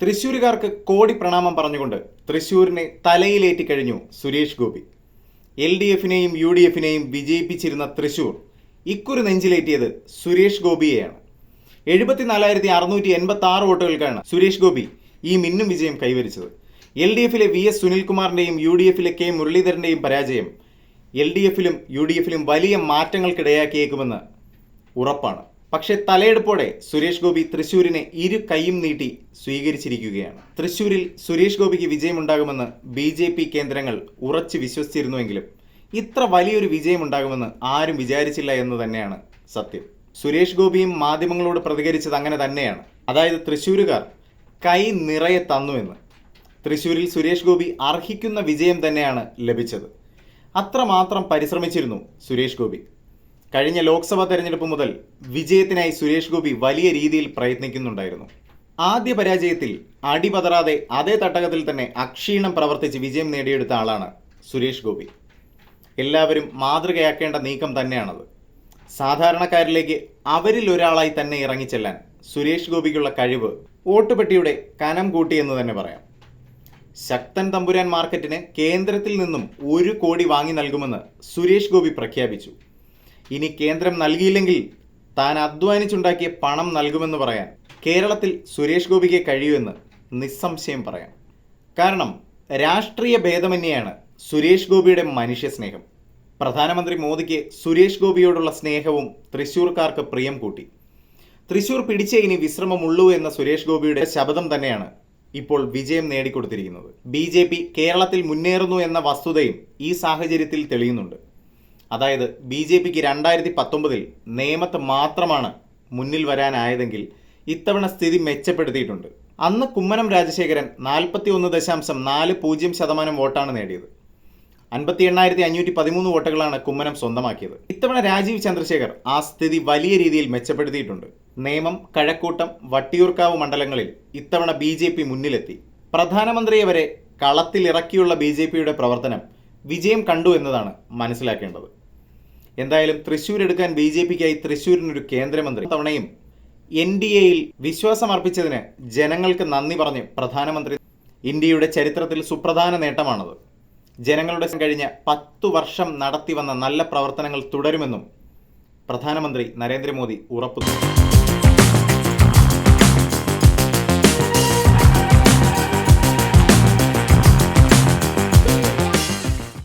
തൃശ്ശൂരുകാർക്ക് കോടി പ്രണാമം പറഞ്ഞുകൊണ്ട് തൃശ്ശൂരിനെ തലയിലേറ്റി കഴിഞ്ഞു സുരേഷ് ഗോപി. എൽ ഡി എഫിനെയും യു ഡി എഫിനെയും വിജയിപ്പിച്ചിരുന്ന തൃശ്ശൂർ ഇക്കുറി നെഞ്ചിലേറ്റിയത് സുരേഷ് ഗോപിയെയാണ്. എഴുപത്തിനാലായിരത്തി അറുന്നൂറ്റി എൺപത്തി ആറ് വോട്ടുകൾക്കാണ് സുരേഷ് ഗോപി ഈ മിന്നും വിജയം കൈവരിച്ചത്. എൽ ഡി എഫിലെ വി എസ് സുനിൽകുമാറിന്റെയും യു ഡി എഫിലെ കെ മുരളീധരന്റെയും പരാജയം എൽ ഡി എഫിലും യു ഡി എഫിലും വലിയ മാറ്റങ്ങൾക്കിടയാക്കിയേക്കുമെന്ന് ഉറപ്പാണ്. പക്ഷേ തലയെടുപ്പോടെ സുരേഷ് ഗോപി തൃശൂരിനെ ഇരു കൈയും നീട്ടി സ്വീകരിച്ചിരിക്കുകയാണ്. തൃശൂരിൽ സുരേഷ് ഗോപിക്ക് വിജയമുണ്ടാകുമെന്ന് ബി ജെ പി കേന്ദ്രങ്ങൾ ഉറച്ചു വിശ്വസിച്ചിരുന്നുവെങ്കിലും ഇത്ര വലിയൊരു വിജയമുണ്ടാകുമെന്ന് ആരും വിചാരിച്ചില്ല എന്ന് തന്നെയാണ് സത്യം. സുരേഷ് ഗോപിയും മാധ്യമങ്ങളോട് പ്രതികരിച്ചത് അങ്ങനെ തന്നെയാണ്. അതായത് തൃശ്ശൂരുകാർ കൈ നിറയെ തന്നുവെന്ന് തൃശ്ശൂരിൽ സുരേഷ് ഗോപി അർഹിക്കുന്ന വിജയം തന്നെയാണ് ലഭിച്ചത്. അത്രമാത്രം പരിശ്രമിച്ചിരുന്നു സുരേഷ് ഗോപി. കഴിഞ്ഞ ലോക്സഭാ തെരഞ്ഞെടുപ്പ് മുതൽ വിജയത്തിനായി സുരേഷ് ഗോപി വലിയ രീതിയിൽ പ്രയത്നിക്കുന്നുണ്ടായിരുന്നു. ആദ്യ പരാജയത്തിൽ അടിപതറാതെ അതേ തട്ടകത്തിൽ തന്നെ അക്ഷീണം പ്രവർത്തിച്ച് വിജയം നേടിയെടുത്ത ആളാണ് സുരേഷ് ഗോപി. എല്ലാവരും മാതൃകയാക്കേണ്ട നീക്കം തന്നെയാണത്. സാധാരണക്കാരിലേക്ക് അവരിൽ ഒരാളായി തന്നെ ഇറങ്ങിച്ചെല്ലാൻ സുരേഷ് ഗോപിക്കുള്ള കഴിവ് വോട്ടുപെട്ടിയുടെ കനം കൂട്ടിയെന്ന് തന്നെ പറയാം. ശക്തൻ തമ്പുരാൻ മാർക്കറ്റിന് കേന്ദ്രത്തിൽ നിന്നും ഒരു കോടി വാങ്ങി നൽകുമെന്ന് സുരേഷ് ഗോപി പ്രഖ്യാപിച്ചു. ഇനി കേന്ദ്രം നൽകിയില്ലെങ്കിൽ താൻ അധ്വാനിച്ചുണ്ടാക്കിയ പണം നൽകുമെന്ന് പറയാൻ കേരളത്തിൽ സുരേഷ് ഗോപിക്ക് കഴിയുമെന്ന് നിസ്സംശയം പറയാം. കാരണം രാഷ്ട്രീയ ഭേദമന്യെയാണ് സുരേഷ് ഗോപിയുടെ മനുഷ്യസ്നേഹം പ്രധാനമന്ത്രി മോദിക്ക് സുരേഷ് ഗോപിയോടുള്ള സ്നേഹവും തൃശ്ശൂർക്കാർക്ക് പ്രിയം കൂട്ടി. തൃശൂർ പിടിച്ചേ ഇനി വിശ്രമമുള്ളൂ എന്ന സുരേഷ് ഗോപിയുടെ ശബ്ദം തന്നെയാണ് ഇപ്പോൾ വിജയം നേടിക്കൊടുത്തിരിക്കുന്നത്. ബി കേരളത്തിൽ മുന്നേറുന്നു എന്ന വസ്തുതയും ഈ സാഹചര്യത്തിൽ തെളിയുന്നുണ്ട്. അതായത് ബി ജെ പിക്ക് രണ്ടായിരത്തി പത്തൊമ്പതിൽ നേമത്ത് മാത്രമാണ് മുന്നിൽ വരാനായതെങ്കിൽ ഇത്തവണ സ്ഥിതി മെച്ചപ്പെടുത്തിയിട്ടുണ്ട്. അന്ന് കുമ്മനം രാജശേഖരൻ നാൽപ്പത്തി ഒന്ന് ദശാംശം നാല് പൂജ്യം ശതമാനം വോട്ടാണ് നേടിയത്. അൻപത്തി എണ്ണായിരത്തി അഞ്ഞൂറ്റി പതിമൂന്ന് വോട്ടുകളാണ് കുമ്മനം സ്വന്തമാക്കിയത്. ഇത്തവണ രാജീവ് ചന്ദ്രശേഖർ ആ സ്ഥിതി വലിയ രീതിയിൽ മെച്ചപ്പെടുത്തിയിട്ടുണ്ട്. നേമം കഴക്കൂട്ടം വട്ടിയൂർക്കാവ് മണ്ഡലങ്ങളിൽ ഇത്തവണ ബി ജെ പി മുന്നിലെത്തി. പ്രധാനമന്ത്രിയെ വരെ കളത്തിലിറക്കിയുള്ള ബി ജെ പിയുടെ പ്രവർത്തനം വിജയം കണ്ടു എന്നതാണ് മനസ്സിലാക്കേണ്ടത്. എന്തായാലും തൃശ്ശൂർ എടുക്കാൻ ബി ജെ പിക്കായി തൃശ്ശൂരിനൊരു കേന്ദ്രമന്ത്രി. തവണയും എൻ ഡി എയിൽ വിശ്വാസമർപ്പിച്ചതിന് ജനങ്ങൾക്ക് നന്ദി പറഞ്ഞ് പ്രധാനമന്ത്രി ഇന്ത്യയുടെ ചരിത്രത്തിൽ സുപ്രധാന നേട്ടമാണത്. ജനങ്ങളുടെ കഴിഞ്ഞ പത്തു വർഷം നടത്തി വന്ന നല്ല പ്രവർത്തനങ്ങൾ തുടരുമെന്നും പ്രധാനമന്ത്രി നരേന്ദ്രമോദി ഉറപ്പു നൽകി